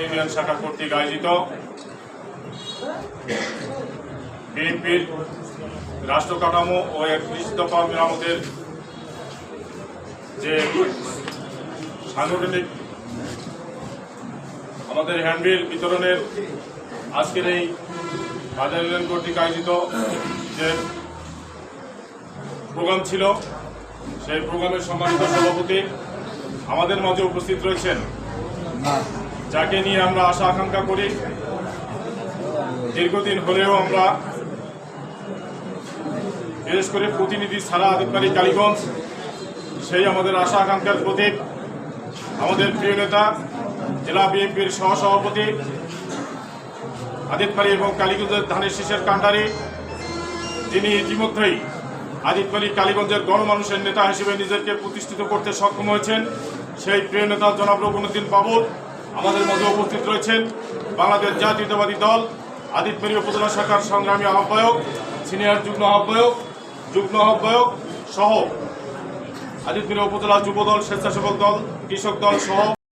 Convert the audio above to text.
Union শাখা কর্তৃক আয়োজিত বিএনপির রাষ্ট্র কাঠামো ও একত্রিশ দফা মেরামতের যে সাংগঠনিক আমাদের হ্যান্ডবিল বিতরণের আজকের এই বাজার ইউনিয়ন কর্তৃক আয়োজিত যে প্রোগ্রাম ছিল, সেই প্রোগ্রামের সম্মানিত সভাপতি আমাদের মাঝে উপস্থিত রয়েছেন। যাকে নিয়ে আমরা আশা আকাঙ্ক্ষা করি, দীর্ঘদিন হলেও আমরা বিশেষ করে প্রতিনিধি ছাড়া আদিতবাড়ি কালীগঞ্জ, সেই আমাদের আশা আকাঙ্ক্ষার প্রতীক। আমাদের প্রিয় নেতা, জেলা বিএনপির সহসভাপতি আদিতবাড়ি এবং কালীগঞ্জের ধানের শীষের কাণ্ডারি যিনি ইতিমধ্যেই আদিতবাড়ি কালীগঞ্জের গণমানুষের নেতা হিসেবে নিজেকে প্রতিষ্ঠিত করতে সক্ষম হয়েছেন। সেই প্রিয় নেতা জনাব রঘুনুদ্দিন বাবুর আমাদের মধ্যে উপস্থিত রয়েছেন বাংলাদেশ জাতীয়তাবাদী দল আদিতবাড়ি উপজেলা শাখার সংগ্রামী আহ্বায়ক, সিনিয়র যুগ্ম আহ্বায়ক যুগ্ম আহ্বায়ক সহ আদিতবাড়ি উপজেলা যুবদল স্বেচ্ছাসেবক দল, কৃষক দল সহ